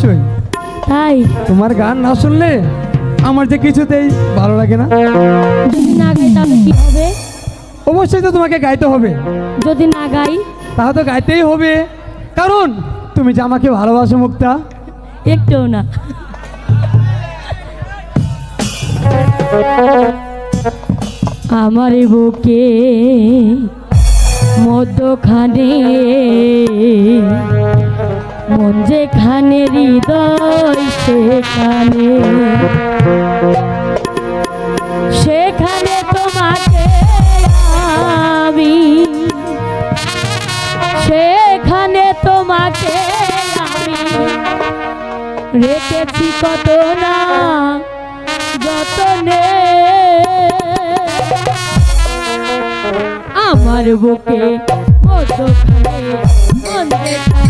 অবশ্যই তাই? তোমার গান না শুনলে আমার যে কিছুতেই ভালো লাগে না। যদি না গাই তাহলে কি হবে? অবশ্যই তো তোমাকে গাইতে হবে। যদি না গাই? তাহলে তো গাইতেই হবে। কারণ তুমি যে আমাকে ভালোবাসো মুক্তা। একটুও না। আমার বুকে মধ্যখানে মন যেখানে হৃদয়, সেখানে। সেখানে তোমাকে আমি। সেখানে তোমাকে আমি। রেখেছি কত না যতনে। আমার বুকে মধ্যখানে আমার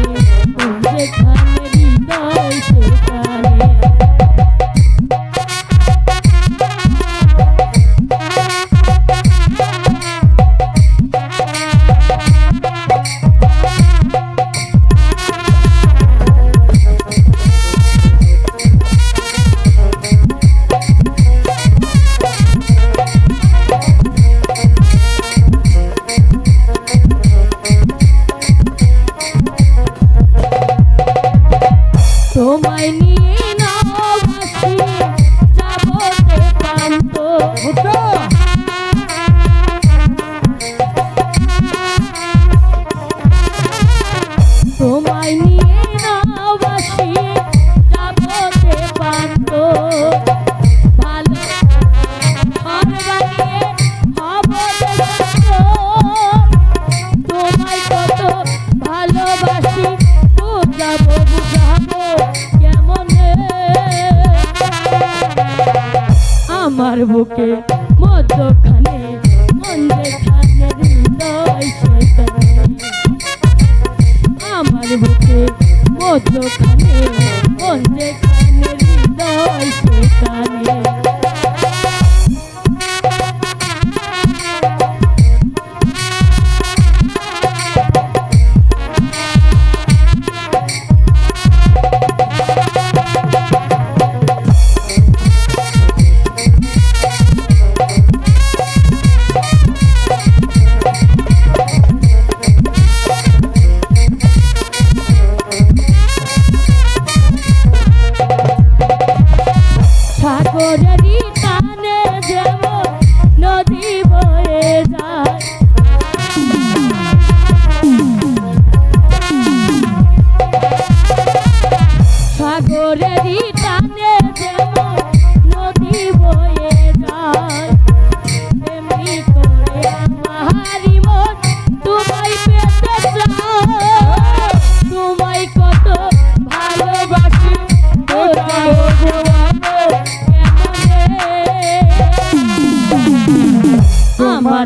তোমায় নিয়ে নবাসি যাব প্রান্ত মুক্তা তোমায় নিয়ে নবাসি যাব প্রান্ত ভালো ঘর বানিয়ে হব দেশান্ত। তোমায় কত ভালোবাসি বুঝাবো বুঝাবো। আমার বুকে মধ্যখানে মন যেখানে হৃদয় আমার বুকে মধ্যখানে মন যেখানে হৃদয় সেখানে সাগরেরই টানে যেমন নদী বয়ে যায়।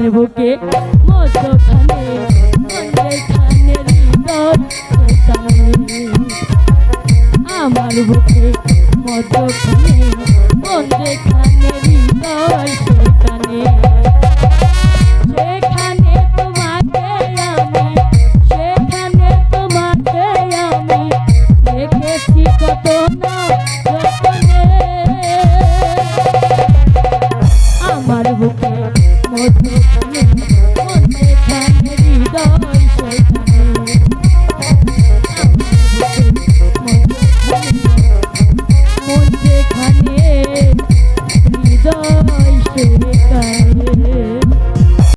বুকে